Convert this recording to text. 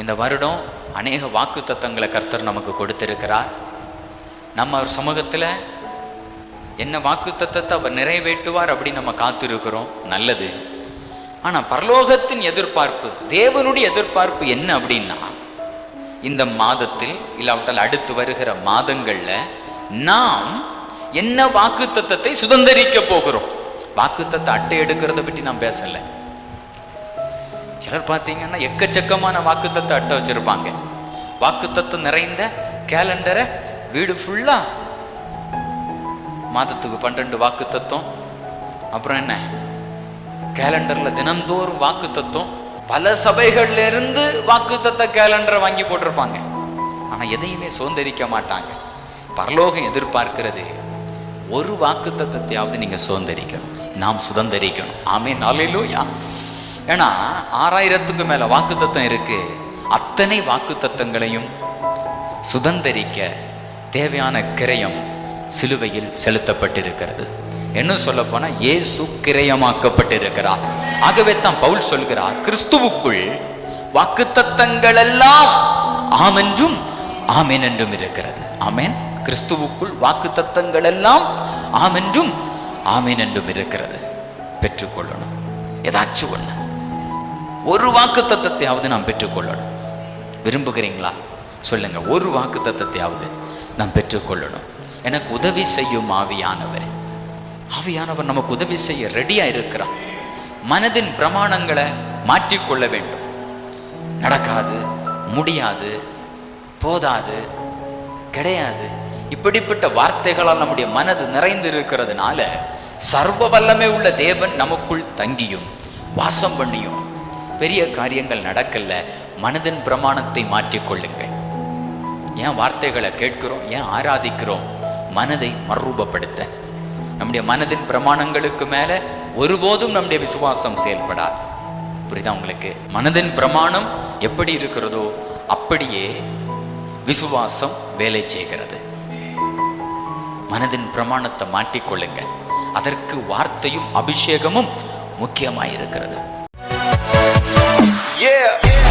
இந்த வருடம் அநேக வாக்கு தத்தங்களை கர்த்தர் நமக்கு கொடுத்திருக்கிறார். நம்ம சமூகத்தில் என்ன வாக்கு தத்தத்தை அவர் நிறைவேற்றுவார் அப்படின்னு நம்ம காத்திருக்கிறோம். நல்லது. ஆனால் பரலோகத்தின் எதிர்பார்ப்பு தேவனுடைய எதிர்பார்ப்பு என்ன அப்படின்னா இந்த மாதத்தில் இல்லாவிட்டால் அடுத்து வருகிற மாதங்களில் நாம் என்ன வாக்கு தத்தத்தை சுதந்திரிக்க போகிறோம்? வாக்கு தத்தை அட்டை எடுக்கிறத பற்றி நான் பேசலை. சிலர் பார்த்தீங்கன்னா எக்கச்சக்கமான வாக்குத்தத்தை அட்டை வச்சிருப்பாங்க. வாக்குத்தத்தம் நிறைந்த கேலண்டரை வீடு ஃபுல்லாக மாதத்துக்கு பன்னெண்டு வாக்குத்தத்தம். அப்புறம் என்ன? கேலண்டர்ல தினந்தோறும் வாக்குத்தத்தம். பல சபைகள்ல இருந்து வாக்குத்தத்த கேலண்டரை வாங்கி போட்டிருப்பாங்க. ஆனால் எதையுமே சுதந்திரிக்க மாட்டாங்க. பரலோகம் எதிர்பார்க்கிறது ஒரு வாக்குத்தத்தத்தையாவது நீங்க சுதந்திரிக்கணும். நாம் சுதந்திரிக்கணும். ஆமே நாளிலூயா ஏன்னா ஆறாயிரத்துக்கு மேல வாக்குத்தத்தம் இருக்கு. அத்தனை வாக்குத்தத்தங்களையும் சுதந்திரிக்க தேவையான கிரயம் சிலுவையில் செலுத்தப்பட்டிருக்கிறது. என்ன சொல்ல போனா இயேசு கிரயமாக்கப்பட்டிருக்கிறார். ஆகவே தான் பவுல் சொல்கிறார் கிறிஸ்துவுக்குள் வாக்குத்தத்தங்கள் எல்லாம் ஆமென்றும் ஆமேன் என்றும் இருக்கிறது. ஆமேன். கிறிஸ்துவுக்குள் வாக்குத்தத்தங்கள் எல்லாம் ஆமென்றும் ஆமேன் என்றும் இருக்கிறது. பெற்றுக்கொள்ளணும். ஏதாச்சும் ஒண்ணு. ஒரு வாக்கு தத்தத்தையாவது நாம் பெற்றுக்கொள்ளணும். விரும்புகிறீங்களா? சொல்லுங்க ஒரு வாக்கு தத்தத்தையாவது நாம் பெற்றுக்கொள்ளணும். எனக்கு உதவி செய்யும் ஆவியானவர். ஆவியானவர் நமக்கு உதவி செய்ய ரெடியா இருக்கிறார். மனதின் பிரமாணங்களை மாற்றிக்கொள்ள வேண்டும். நடக்காது முடியாது போதாது கிடையாது. இப்படிப்பட்ட வார்த்தைகளால் நம்முடைய மனது நிறைந்து இருக்கிறதுனால சர்வ வல்லமை உள்ள தேவன் நமக்குள் தங்கியும் வாசம் பண்ணியும் பெரிய காரியங்கள் நடக்கல மனதின் பிரமாணத்தை மாற்றிக்கொள்ளுங்கள். ஏன் வார்த்தைகளை கேட்கிறோம் ஏன் ஆராதிக்கிறோம்? மனதை மறுரூபப்படுத்த. நம்முடைய மனதின் பிரமாணங்களுக்கு மேல ஒருபோதும் நம்முடைய விசுவாசம் செயல்படாது. புரியுதா உங்களுக்கு? மனதின் பிரமாணம் எப்படி இருக்கிறதோ அப்படியே விசுவாசம் வேலை செய்கிறது. மனதின் பிரமாணத்தை மாற்றிக்கொள்ளுங்க அதற்கு வார்த்தையும் அபிஷேகமும் முக்கியமாயிருக்கிறது. Yeah.